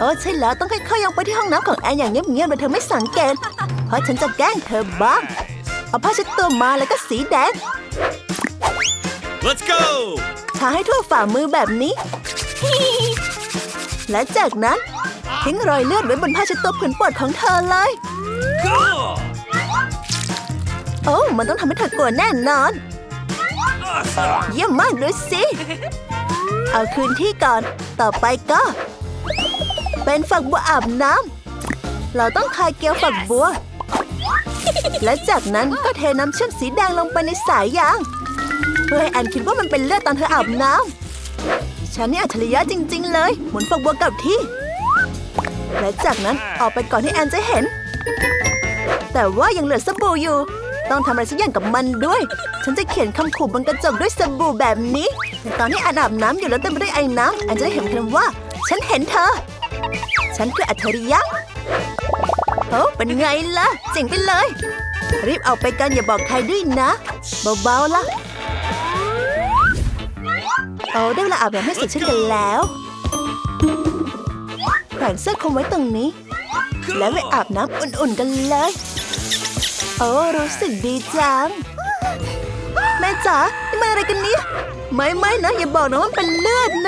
โอ้ใช่แล้วต้องค่อยๆยองไปที่ห้องน้ำของแอนอย่างเงียบๆโดยเธอไม่สังเกต เพราะฉันจะแกล้งเธอบ้าง เอาผ้าเช็ดตัวมาแล้วก็สีแดง Let's go! ทาให้ทั่วฝ่ามือแบบนี้ และจากนั้นทิ้งรอยเลือดไว้บนผ้าเช็ดตัวผืนโปรดของเธอเลย Go! โอ้มันต้องทำให้เธอกลัวแน่นอน Awesome! เยี่ยมมากด้วยสิ เอาคืนที่ก่อน ต่อไปก็ เป็นฝักบัวอาบน้ำ เราต้องคายเกลียวฝักบัว และจากนั้นก็เทน้ำเชื่อมสีแดงลงไปในสายยาง เพื่อให้แอนคิดว่ามันเป็นเลือดตอนเธออาบน้ำ ฉันนี่อัจฉริยะจริง ๆ เลย หมุนฝักบัวกลับที่ และจากนั้นออกไปก่อนที่แอนจะเห็น แต่ว่ายังเหลือสบู่อยู่ ต้องทำอะไรสักอย่างกับมันด้วย ฉันจะเขียนคำขู่บนกระจกด้วยสบู่แบบนี้แต่ตอนที่แอนอาบน้ำอยู่แล้วเต็มไปด้วยไอ้น้ำแอนจะได้เห็นคำว่าฉันเห็นเธอ ฉันคืออัจฉริยะโอ้เป็นไงล่ะ เจ๋งไปเลย รีบเอาไปกันอย่าบอกใครด้วยนะ เบาๆล่ะ โอ้ได้เวลาอาบน้ำให้สร็จชื่นกันแล้วแขวนเสื้อคลุมไว้ตรงนี้ แล้วไปอาบน้ำอุ่นๆกันเลย โอ้รู้สึกดีจัง แม่จ๋านี่มันอะไรกันเนี่ย ไม่ไม่นะ อย่าบอกนะว่ามันเป็นเลือดนะ